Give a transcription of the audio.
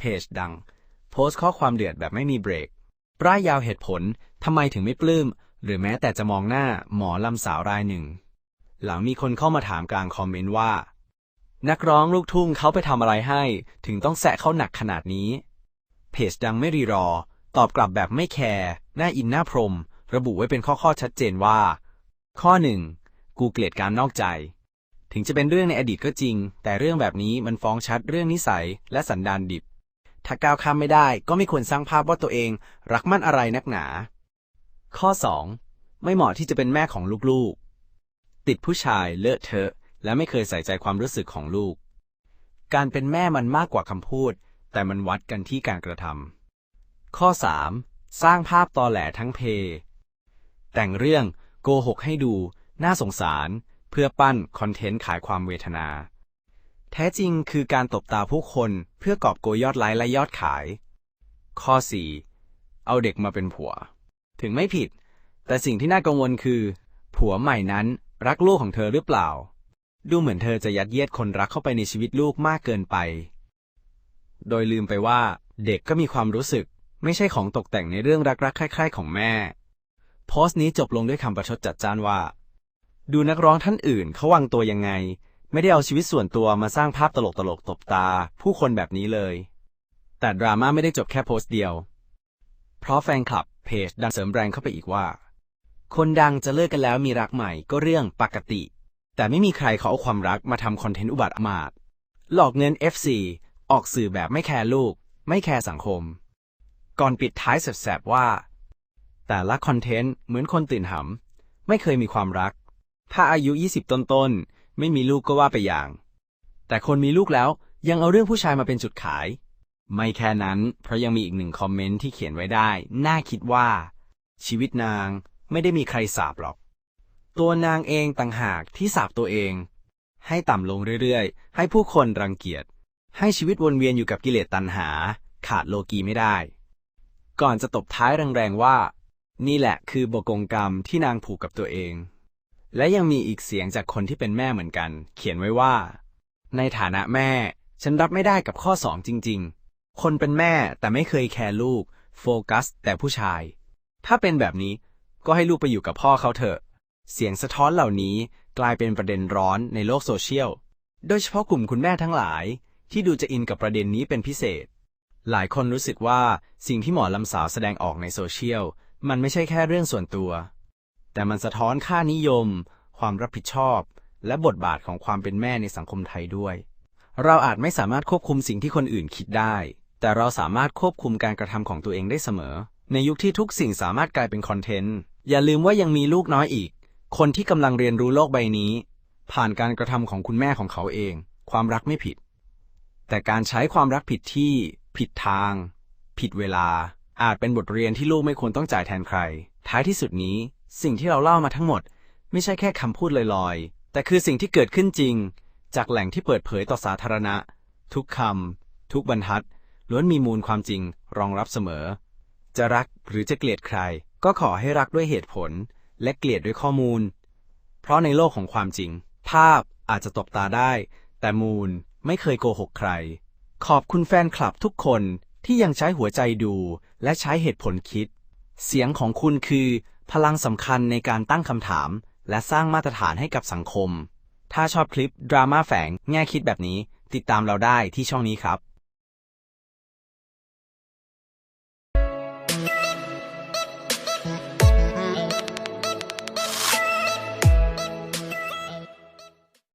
เพจดัง โพสต์ข้อความเดือดแบบไม่มีเบรกร่ายยาวเหตุผลทำไมถึงไม่ปลื้ม หรือแม้แต่จะมองหน้าหมอลำสาวรายหนึ่ง หลังมีคนเข้ามาถามกลางคอมเมนต์ว่า นักร้องลูกทุ่งเขาไปทำอะไรให้ ถึงต้องแสะเขาหนักขนาดนี้ เพจดังไม่รีรอ ตอบกลับแบบไม่แคร์หน้าอินหน้าพรม ระบุไว้เป็นข้อๆชัดเจนว่า ข้อหนึ่งกูเกลียดการนอกใจ ถึงจะเป็นเรื่องในอดีตก็จริง แต่เรื่องแบบนี้มันฟ้องชัดเรื่องนิสัยและสันดานดิบ ถ้าก้าวข้ามไม่ได้ก็ไม่ควรสร้างภาพว่าตัวเองรักมั่นอะไรนักหนา ข้อ 2. ไม่เหมาะที่จะเป็นแม่ของลูกๆ ติดผู้ชายเลอะเทอะ และไม่เคยใส่ใจความรู้สึกของลูก การเป็นแม่มันมากกว่าคำพูด แต่มันวัดกันที่การกระทำข้อ 3. สร้างภาพตอแหลทั้งเพ แต่งเรื่องโกหกให้ดู น่าสงสาร เพื่อปั้นคอนเทนต์ขายความเวทนา แท้จริงคือการตบตาผู้คนเพื่อกอบโกยยอดไลค์และยอดขาย ข้อ 4. เอาเด็กมาเป็นผัว ถึงไม่ผิด แต่สิ่งที่น่ากังวลคือ ผัวใหม่นั้นรักลูกของเธอหรือเปล่า ดูเหมือนเธอจะยัดเยียดคนรักเข้าไปในชีวิตลูกมากเกินไป โดยลืมไปว่าเด็กก็มีความรู้สึก ไม่ใช่ของตกแต่งในเรื่องรักๆใคร่ๆของแม่ โพสต์นี้จบลงด้วยคำประชดจัดจ้านว่า ดูนักร้องท่านอื่นเขาวางตัวยังไง ไม่ได้เอาชีวิตส่วนตัวมาสร้างภาพตลกๆตบตา ผู้คนแบบนี้เลย แต่ดราม่าไม่ได้จบแค่โพสต์เดียว เพราะแฟนคลับเพจดังเสริมแรงเข้าไปอีกว่า คนดังจะเลิกกันแล้วมีรักใหม่ก็เรื่องปกติ แต่ไม่มีใครเขาเอาความรักมาทำคอนเทนต์อุบัติอมาตหลอกเงิน FC ออกสื่อแบบไม่แคร์ลูก ไม่แคร์สังคม ก่อนปิดท้ายแสบๆว่า แต่ละคอนเทนต์เหมือนคนตื่นหำไม่เคยมีความรัก ถ้าอายุ 20 ต้นๆ ไม่มีลูกก็ว่าไปอย่าง แต่คนมีลูกแล้วยังเอาเรื่องผู้ชายมาเป็นจุดขาย ไม่แค่นั้น เพราะยังมีอีกหนึ่งคอมเมนต์ที่เขียนไว้ได้ น่าคิดว่า ชีวิตนางไม่ได้มีใครสาบหรอก ตัวนางเองต่างหากที่สาบตัวเอง ให้ต่ำลงเรื่อยๆ ให้ผู้คนรังเกียจ ให้ชีวิตวนเวียนอยู่กับกิเลสตัณหา ขาดโลกีไม่ได้ ก่อนจะตบท้ายแรงๆว่า นี่แหละคือบกงกรรมที่นางผูกกับตัวเอง และยังมีอีกเสียงจากคนที่เป็นแม่เหมือนกัน เขียนไว้ว่า ในฐานะแม่ ฉันรับไม่ได้กับข้อสองจริง ๆ คนเป็นแม่แต่ไม่เคยแคร์ลูก โฟกัส แต่ผู้ชาย ถ้าเป็นแบบนี้ก็ให้ลูกไปอยู่กับพ่อเขาเถอะ เสียงสะท้อนเหล่านี้กลายเป็นประเด็นร้อนในโลกโซเชียล โดยเฉพาะกลุ่มคุณแม่ทั้งหลาย ที่ดูจะอินกับประเด็นนี้เป็นพิเศษ หลายคนรู้สึกว่าสิ่งที่หมอลำสาวแสดงออกในโซเชียลมันไม่ใช่แค่เรื่องส่วนตัว แต่มันสะท้อนค่านิยม ความรับผิดชอบ และบทบาทของความเป็นแม่ในสังคมไทยด้วย เราอาจไม่สามารถควบคุมสิ่งที่คนอื่นคิดได้ แต่เราสามารถควบคุมการกระทำของตัวเองได้เสมอ ในยุคที่ทุกสิ่งสามารถกลายเป็นคอนเทนต์ อย่าลืมว่ายังมีลูกน้อยอีก คนที่กำลังเรียนรู้โลกใบนี้ ผ่านการกระทำของคุณแม่ของเขาเอง ความรักไม่ผิด แต่การใช้ความรักผิดที่ ผิดทาง ผิดเวลา อาจเป็นบทเรียนที่ลูกไม่ควรต้องจ่ายแทนใคร ท้ายที่สุดนี้ สิ่งที่เราเล่ามาทั้งหมด ไม่ใช่แค่คำพูดลอยๆ แต่คือสิ่งที่เกิดขึ้นจริง จากแหล่งที่เปิดเผยต่อสาธารณะ ทุกคำทุกบรรทัด ล้วนมีมูลความจริงรองรับเสมอ จะรักหรือจะเกลียดใคร ก็ขอให้รักด้วยเหตุผล และเกลียดด้วยข้อมูล เพราะในโลกของความจริง ภาพอาจจะตบตาได้ แต่มูลไม่เคยโกหกใคร ขอบคุณแฟนคลับทุกคนที่ยังใช้หัวใจดู และใช้เหตุผลคิด เสียงของคุณคือ พลังสำคัญในการตั้งคำถาม และสร้างมาตรฐานให้กับสังคม ถ้าชอบคลิปดราม่าแฝงแง่คิดแบบนี้ ติดตามเราได้ที่ช่องนี้ครับ